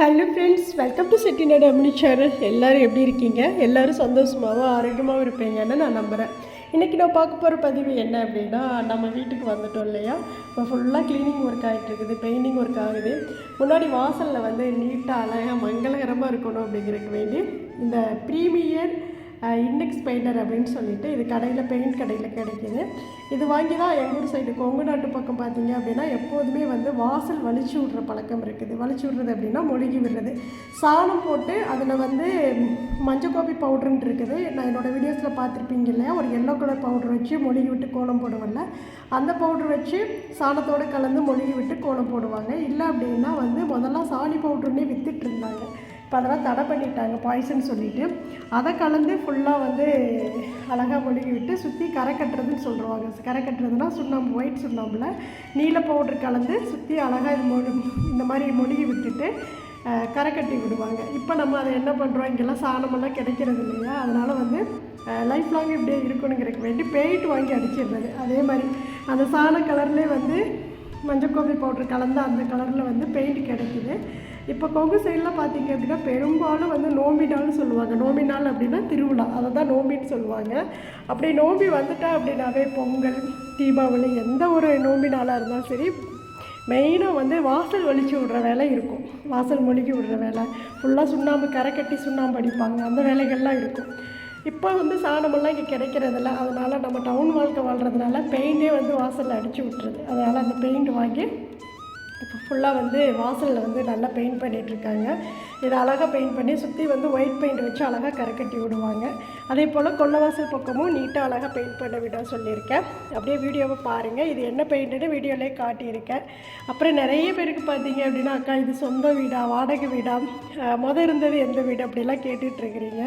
Hello friends welcome to Chettinad அம்னி channel எல்லோரும் எப்படி இருக்கீங்க? எல்லோரும் சந்தோஷமாகவும் ஆரோக்கியமாகவும் இருப்பீங்கன்னு நான் நம்புகிறேன் இன்றைக்கி நான் பார்க்க போகிற பதிவு என்ன அப்படின்னா நம்ம வீட்டுக்கு வந்துட்டோம் இல்லையா? இப்போ ஃபுல்லாக க்ளீனிங் ஒர்க் ஆகிட்டு இருக்குது பெயிண்டிங் ஒர்க் ஆகுது. முன்னாடி வாசலில் வந்து நீட்டாக அழகாக மங்களகரமாக இருக்கணும் அப்படிங்கிறதுக்கு வேண்டி இந்த ப்ரீமியர் இண்டெக்ஸ் பெயிண்டர் அப்படின்னு சொல்லிட்டு இது கடையில் பெயிண்ட் கடையில் கிடைக்கிது. இது வாங்கி தான் எங்கள் ஊர் சைடு கொங்கு நாட்டு பக்கம் பார்த்தீங்க அப்படின்னா எப்போதுமே வந்து வாசல் வலிச்சு விட்ற பழக்கம் இருக்குது. வலிச்சு விட்றது அப்படின்னா மொழிகி விடுறது. சாணம் போட்டு அதில் வந்து மஞ்சள் கோபி பவுட்ருன்ட்டு இருக்குது. நான் என்னோடய வீடியோஸில் பார்த்துருப்பீங்க இல்லையா? ஒரு எல்லோ கலர் பவுடர் வச்சு மொழிகி விட்டு கோலம் போடுவோம்ல. அந்த பவுடர் வச்சு சாணத்தோடு கலந்து மொழிகி விட்டு கோலம் போடுவாங்க. இல்லை அப்படின்னா வந்து முதல்ல சாணி பவுட்ருன்னே வித்துட்டு இப்போ அதெல்லாம் தடை பண்ணிட்டாங்க பாய்சன் சொல்லிட்டு. அதை கலந்து ஃபுல்லாக வந்து அழகாக மொழுகி விட்டு சுற்றி கரை கட்டுறதுன்னு சொல்லுவாங்க. கரை கட்டுறதுனா சுண்ணாம்பு ஒயிட் சுண்ணாம்பில் நீல பவுடர் கலந்து சுற்றி அழகாக இது மொழி இந்த மாதிரி மொழுகி விட்டுட்டு கரை கட்டி விடுவாங்க. இப்போ நம்ம அதை என்ன பண்ணுறோம் இங்கெல்லாம் சாணமெல்லாம் கிடைக்கிறது இல்லையா? அதனால் வந்து லைஃப் லாங் இப்படியே இருக்கணுங்கிறதுக்கு வேண்டி பெயிண்ட் வாங்கி அடிச்சிடுறது. அதே மாதிரி அந்த சாண கலர்லேயே வந்து மஞ்சள் கோபி பவுடர் கலந்து அந்த கலரில் வந்து பெயிண்ட் கிடைக்குது. இப்போ கொங்கு சைடில் பார்த்தீங்க அப்படின்னா பெரும்பாலும் வந்து நோம்பி நாள்னு சொல்லுவாங்க. நோம்பி நாள் அப்படின்னா திருவிழா. அதை தான் நோம்பின்னு சொல்லுவாங்க. அப்படி நோம்பி வந்துட்டா அப்படின்னாவே பொங்கல் தீபாவளி எந்த ஒரு நோம்பி நாளாக இருந்தாலும் சரி மெயினாக வந்து வாசல் வலிச்சு விடுற வேலை இருக்கும். வாசல் மொழிக்கி விடுற வேலை. ஃபுல்லாக சுண்ணாம்பு கரை கட்டி சுண்ணாம்பு அடிப்பாங்க. அந்த வேலைகள்லாம் இருக்கும். இப்போ வந்து சாணமெல்லாம் இங்கே கிடைக்கிறதில்ல. அதனால் நம்ம டவுன் வாழ்க்கை வாழ்கிறதுனால பெயிண்டே வந்து வாசலில் அடித்து விட்டுருது. அதனால் அந்த பெயிண்ட் வாங்கி இப்போ ஃபுல்லாக வந்து வாசலில் வந்து நல்லா பெயிண்ட் பண்ணிகிட்ருக்காங்க இதை அழகாக பெயிண்ட் பண்ணி சுற்றி வந்து ஒயிட் பெயிண்ட் வச்சு அழகாக கரைக்கட்டி விடுவாங்க. அதே போல் கொல்லவாசல் பக்கமும் நீட்டாக அழகாக பெயிண்ட் பண்ண விட சொல்லியிருக்கேன். அப்படியே வீடியோவை பாருங்கள் இது என்ன பெயிண்ட்டுன்னு வீடியோலேயே காட்டியிருக்கேன். அப்புறம் நிறைய பேருக்கு பார்த்தீங்க அப்படின்னா அக்கா இது சொந்த வீடா? வாடகை வீடா? மொதல் இருந்தது எந்த வீடு? அப்படிலாம் கேட்டுட்ருக்கிறீங்க.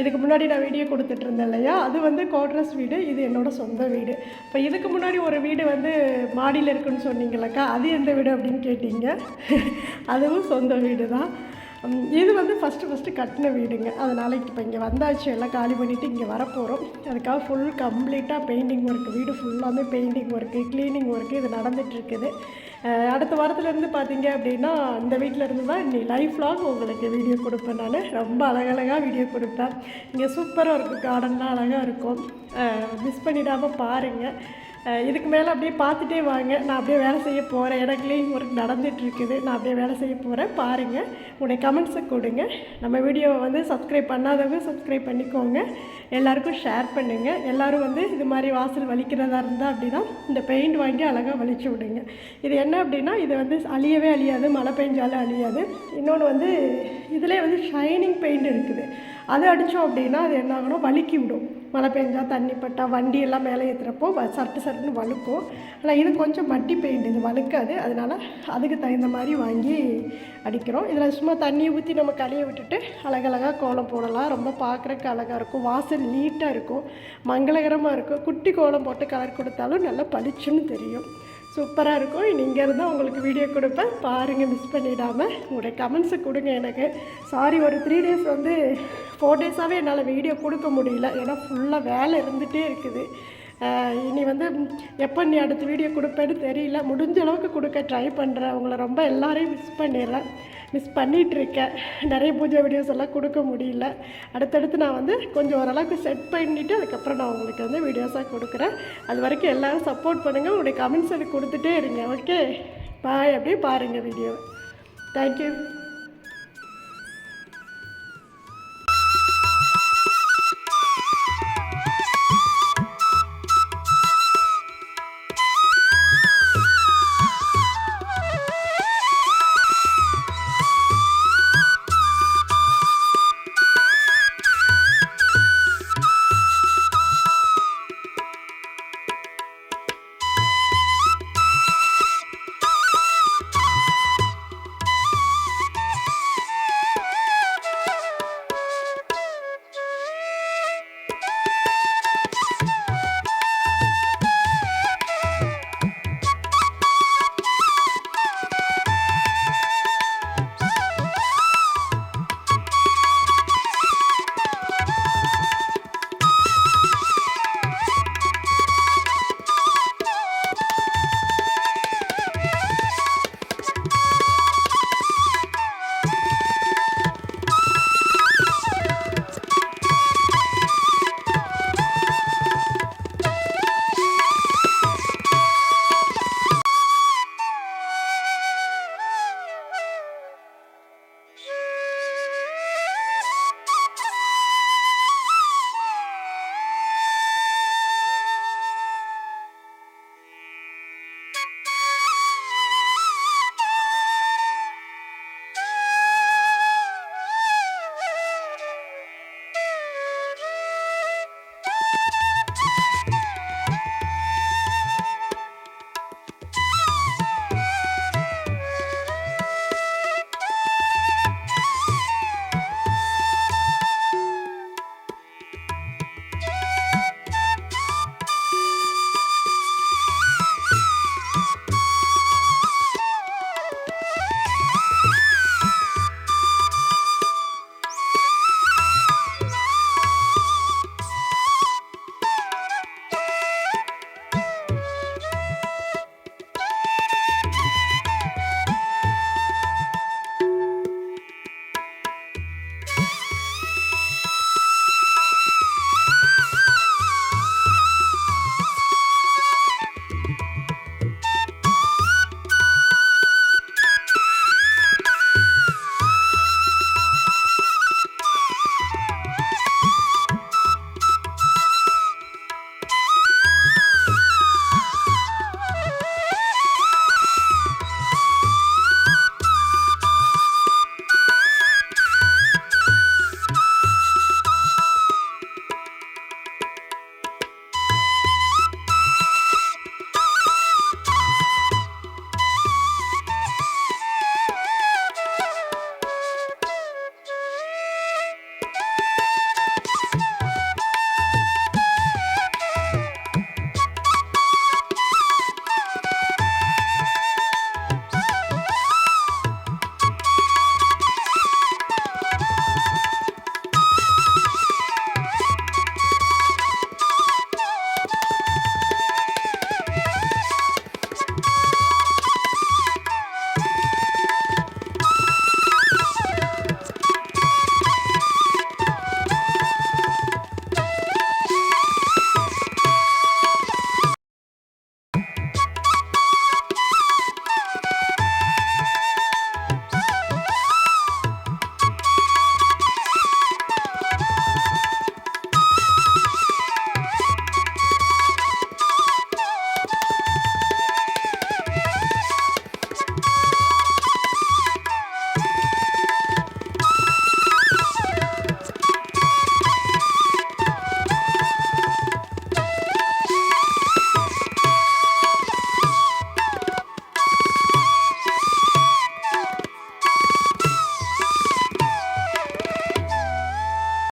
இதுக்கு முன்னாடி நான் வீடியோ கொடுத்துட்டு இருந்தேன் இல்லையா? அது வந்து கோட்ரஸ் வீடு. இது என்னோடய சொந்த வீடு. இப்போ இதுக்கு முன்னாடி ஒரு வீடு வந்து மாடியில் இருக்குன்னு சொன்னீங்களக்கா அது எந்த வீடு அப்படின்னு கேட்டீங்க? அதுவும் சொந்த வீடு தான் இது வந்து ஃபஸ்ட்டு ஃபஸ்ட்டு கட்டின வீடுங்க. அதனால் இப்போ இங்கே வந்தாச்சு. எல்லாம் காலி பண்ணிவிட்டு இங்கே வரப்போகிறோம் அதுக்காக ஃபுல் கம்ப்ளீட்டாக பெயிண்டிங் ஒர்க் வீடு ஃபுல்லாமே பெயிண்டிங் ஒர்க்கு க்ளீனிங் ஒர்க்கு இது நடந்துகிட்ருக்குது அடுத்த வாரத்துலேருந்து பார்த்தீங்க அப்படின்னா அந்த வீட்டில் இருந்து தான் இன்னி லைஃப் லாங் உங்களுக்கு வீடியோ கொடுப்பேன் நான். ரொம்ப அழகழகாக வீடியோ கொடுப்பேன். இங்கே சூப்பராக இருக்கும். கார்டன்லாம் அழகாக இருக்கும். மிஸ் பண்ணிடாமல் பாருங்கள் இதுக்கு மேலே அப்படியே பார்த்துட்டே வாங்க. நான் அப்படியே வேலை செய்ய போகிறேன் இடங்களையும் ஒர்க் நடந்துட்டு இருக்குது நான் அப்படியே வேலை செய்ய போகிறேன் பாருங்கள் உங்களுடைய கமெண்ட்ஸை கொடுங்க. நம்ம வீடியோவை வந்து சப்ஸ்கிரைப் பண்ணாதவங்க சப்ஸ்கிரைப் பண்ணிக்கோங்க. எல்லாருக்கும் ஷேர் பண்ணுங்கள் எல்லோரும் வந்து இது மாதிரி வாசல் வலிக்கிறதா இருந்தால் அப்படின்னா இந்த பெயிண்ட் வாங்கி அழகாக வலிச்சு விடுங்க. இது என்ன அப்படின்னா இது வந்து அழியவே அழியாது. மழை பெஞ்சாலும் அழியாது. இன்னொன்று வந்து இதிலே வந்து ஷைனிங் பெயிண்ட் இருக்குது. அதை அடித்தோம் அப்படின்னா அது என்ன ஆகணும் வலிக்கி விடும் மழை பெஞ்சால் தண்ணி பட்டா வண்டி எல்லாம் மேலே ஏற்றுறப்போ வ சட்டு சட்டுன்னு வழுக்கும். ஆனால் இது கொஞ்சம் மட்டி பெயிண்ட் இது வழுக்காது. அதனால் அதுக்கு தகுந்த மாதிரி வாங்கி அடிக்கிறோம். இதில் சும்மா தண்ணியை ஊற்றி நம்ம கழுவி விட்டுட்டு அழகழகாக கோலம் போடலாம். ரொம்ப பார்க்குறக்கு அழகாக இருக்கும். வாசல் நீட்டாக இருக்கும். மங்களகரமாக இருக்கும். குட்டி கோலம் போட்டு கலர் கொடுத்தாலும் நல்லா பளிச்சுன்னு தெரியும். சூப்பராக இருக்கும். இனி இங்கேருந்து உங்களுக்கு வீடியோ கொடுப்பேன். பாருங்கள் மிஸ் பண்ணிடாமல் உங்களுடைய கமெண்ட்ஸை கொடுங்க எனக்கு. சாரி ஒரு த்ரீ டேஸ் வந்து ஃபோர் டேஸாகவே என்னால் வீடியோ கொடுக்க முடியல. ஏன்னா ஃபுல்லாக வேலை இருந்துகிட்டே இருக்குது. இனி வந்து எப்போ நீ அடுத்த வீடியோ கொடுப்பேன்னு தெரியல. முடிஞ்ச அளவுக்கு கொடுக்க ட்ரை பண்ணுறேன் உங்களை ரொம்ப எல்லாரையும் மிஸ் பண்ணிடுறேன். மிஸ் பண்ணிகிட்ருக்கேன் நிறைய பூஜை வீடியோஸ் எல்லாம் கொடுக்க முடியல. அடுத்தடுத்து நான் வந்து கொஞ்சம் ஓரளவுக்கு செட் பண்ணிவிட்டு அதுக்கப்புறம் நான் உங்களுக்கு வந்து வீடியோஸாக கொடுக்குறேன். அது வரைக்கும் எல்லோரும் சப்போர்ட் பண்ணுங்கள் உங்களுடைய கமெண்ட்ஸ் எனக்கு கொடுத்துட்டே இருங்க. ஓகே பாய் அப்படியே பாருங்கள் வீடியோ தேங்க்யூ